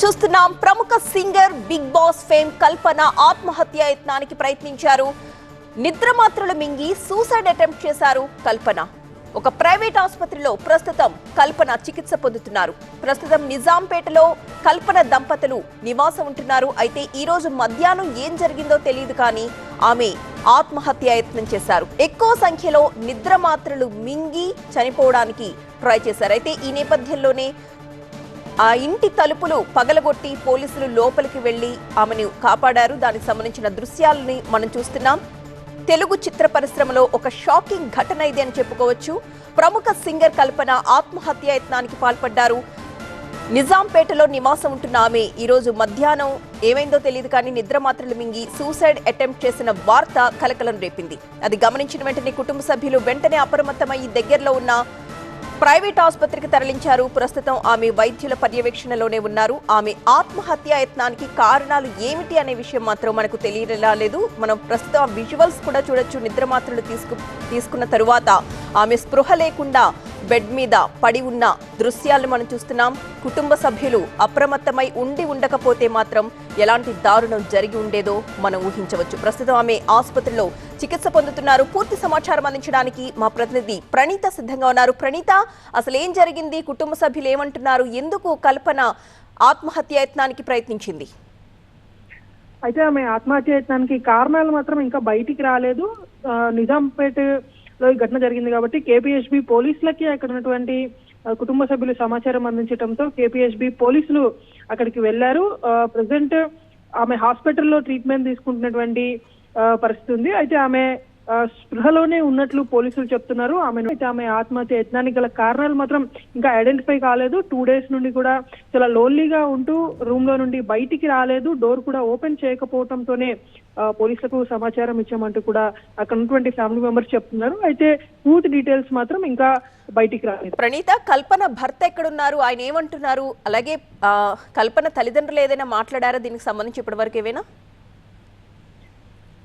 చూస్తున్నాం. ప్రముఖ singer Bigg Boss fame Kalpana ఆత్మహత్య యత్నానికి ప్రయత్నించారు. నిద్రమాత్రలు మింగి సూసైడ్ అటెంప్ట్ చేశారు కల్పన. ఒక ప్రైవేట్ ఆసుపత్రిలో ప్రస్తుతం కల్పన చికిత్స పొందుతున్నారు. ప్రస్తుతం నిజాంపేటలో కల్పన దంపతులు నివాసం ఉంటున్నారు. అయితే ఈ రోజు మధ్యాహ్నం ఏం జరిగిందో తెలియదు కానీ ఆమె ఆత్మహత్య యత్నం చేశారు. ఎక్కువ సంఖ్యలో నిద్ర మాత్రలు మింగి చనిపోవడానికి ట్రై చేశారు. అయితే ఈ నేపథ్యంలోనే ఆ ఇంటి తలుపులు పగలగొట్టి పోలీసులు లోపలికి వెళ్ళి ఆమెను కాపాడారు. దానికి సంబంధించిన దృశ్యాలని మనం చూస్తున్నాం. తెలుగు చిత్ర పరిశ్రమలో ఒక షాకింగ్ ఘటన ఇది అని చెప్పుకోవచ్చు. ప్రముఖ సింగర్ కల్పన ఆత్మహత్య యత్నానికి పాల్పడ్డారు. నిజాంపేటలో నివాసం ఉంటున్న ఆమె ఈరోజు మధ్యాహ్నం ఏమైందో తెలియదు కానీ నిద్ర మాత్రలు మింగి సూసైడ్ అటెంప్ట్ చేసిన వార్త కలకలం రేపింది. అది గమనించిన వెంటనే కుటుంబ సభ్యులు వెంటనే అప్రమత్తమై దగ్గరలో ఉన్న ప్రైవేట్ ఆసుపత్రికి తరలించారు. ప్రస్తుతం ఆమె వైద్యుల పర్యవేక్షణలోనే ఉన్నారు. ఆమె ఆత్మహత్య యత్నానికి కారణాలు ఏమిటి అనే విషయం మాత్రం మనకు తెలియలేదు మనం ప్రస్తుతం విజువల్స్ కూడా చూడొచ్చు. నిద్ర మాత్రలు తీసుకు తీసుకున్న తరువాత ఆమె స్పృహ లేకుండా బెడ్ మీద పడి ఉన్న దృశ్యాలను మనం చూస్తున్నాం. కుటుంబ సభ్యులు అప్రమత్తమై ఉండి ఉండకపోతే మాత్రం ఎలాంటి దారుణం జరిగి ఉండేదో మనం ఊహించవచ్చు. ప్రస్తుతం ఆమె ఆసుపత్రిలో చికిత్స పొందుతున్నారు. పూర్తి సమాచారం అందించడానికి మా ప్రతినిధి ప్రణీత సిద్ధంగా ఉన్నారు. ప్రణీత అసలు ఏం జరిగింది? కుటుంబ సభ్యులు ఏమంటున్నారు? ఎందుకు కల్పన ఆత్మహత్య యత్నానికి ప్రయత్నించింది? అయితే ఆమె ఆత్మహత్య యత్నానికి కారణాలు మాత్రం ఇంకా బయటికి రాలేదు. నిజాంపేట లో ఈ ఘటన జరిగింది కాబట్టి కేపీఎస్బి పోలీసులకి అక్కడ ఉన్నటువంటి కుటుంబ సభ్యులు సమాచారం అందించడంతో కేపీఎస్బి పోలీసులు అక్కడికి వెళ్ళారు ప్రజెంట్ ఆమె హాస్పిటల్లో ట్రీట్మెంట్ తీసుకుంటున్నటువంటి ఆ, పరిస్థితి ఉంది. అయితే ఆమె స్పృహలోనే ఉన్నట్లు పోలీసులు చెప్తున్నారు. ఆమెను అయితే ఆమె ఆత్మహత్య యత్నానికి గల కారణాలు మాత్రం ఇంకా ఐడెంటిఫై కాలేదు. టూ డేస్ నుండి కూడా చాలా లోన్లీగా ఉంటూ రూమ్లో నుండి బయటికి రాలేదు. డోర్ కూడా ఓపెన్ చేయకపోవడంతోనే ఆ, పోలీసులకు సమాచారం ఇచ్చామంటూ కూడా అక్కడ ఉన్నటువంటి ఫ్యామిలీ మెంబర్స్ చెప్తున్నారు. అయితే పూర్తి డీటెయిల్స్ మాత్రం ఇంకా బయటికి రాలేదు. ప్రణీత కల్పన భర్త ఎక్కడున్నారు? ఆయన ఏమంటున్నారు? అలాగే ఆ, కల్పన తల్లిదండ్రులు ఏదైనా మాట్లాడారా? దీనికి సంబంధించి ఇప్పటివరకు ఏమైనా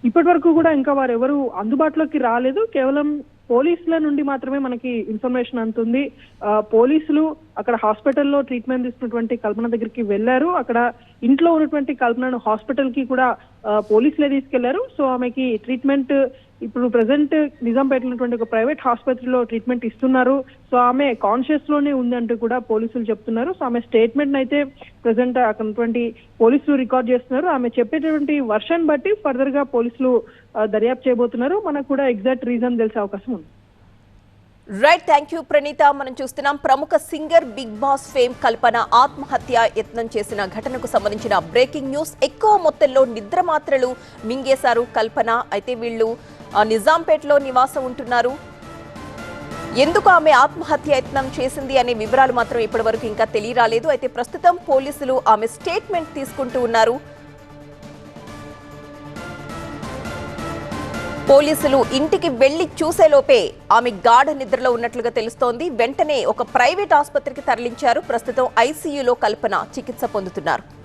ఇప్పటి వరకు కూడా ఇంకా వారు ఎవరు అందుబాటులోకి రాలేదు. కేవలం పోలీసుల నుండి మాత్రమే మనకి ఇన్ఫర్మేషన్ అందుతుంది ఆ, పోలీసులు అక్కడ హాస్పిటల్లో ట్రీట్మెంట్ తీసుకున్నటువంటి కల్పన దగ్గరికి వెళ్ళారు అక్కడ ఇంట్లో ఉన్నటువంటి కల్పనను హాస్పిటల్కి కూడా పోలీసులే తీసుకెళ్ళారు. సో ఆమెకి ట్రీట్మెంట్ ఇప్పుడు ప్రజెంట్ నిజాంపేట ఉన్నటువంటి ఒక ప్రైవేట్ హాస్పిటల్లో ట్రీట్మెంట్ ఇస్తున్నారు. సో ఆమె కాన్షియస్లోనే ఉందంటూ కూడా పోలీసులు చెప్తున్నారు. సో ఆమె స్టేట్మెంట్ అయితే ప్రజెంట్ అక్కడటువంటి పోలీసులు రికార్డ్ చేస్తున్నారు. ఆమె చెప్పేటటువంటి వర్షన్ బట్టి ఫర్దర్గా పోలీసులు దర్యాప్తు చేయబోతున్నారు. మనకు కూడా ఎగ్జాక్ట్ రీజన్ తెలిసే అవకాశం ఉంది. రైట్ థ్యాంక్ యూ ప్రణీత మనం చూస్తున్నాం ప్రముఖ singer Bigg Boss fame Kalpana ఆత్మహత్య యత్నం చేసిన ఘటనకు సంబంధించిన బ్రేకింగ్ న్యూస్ ఎక్కువ మొత్తంలో నిద్ర మాత్రలు మింగేశారు కల్పన. అయితే వీళ్ళు నిజాంపేటలో నివాసం ఉంటున్నారు. ఎందుకు ఆమె ఆత్మహత్య యత్నం చేసింది అనే వివరాలు మాత్రం ఇప్పటివరకు ఇంకా తెలియరాలేదు. అయితే ప్రస్తుతం పోలీసులు ఆమె స్టేట్మెంట్ తీసుకుంటూ ఉన్నారు. పోలీసులు ఇంటికి వెళ్ళి చూసేలోపే ఆమె గాఢ నిద్రలో ఉన్నట్లుగా తెలుస్తోంది. వెంటనే ఒక ప్రైవేట్ ఆసుపత్రికి తరలించారు. ప్రస్తుతం ఐసీయూలో కల్పన చికిత్స పొందుతున్నారు.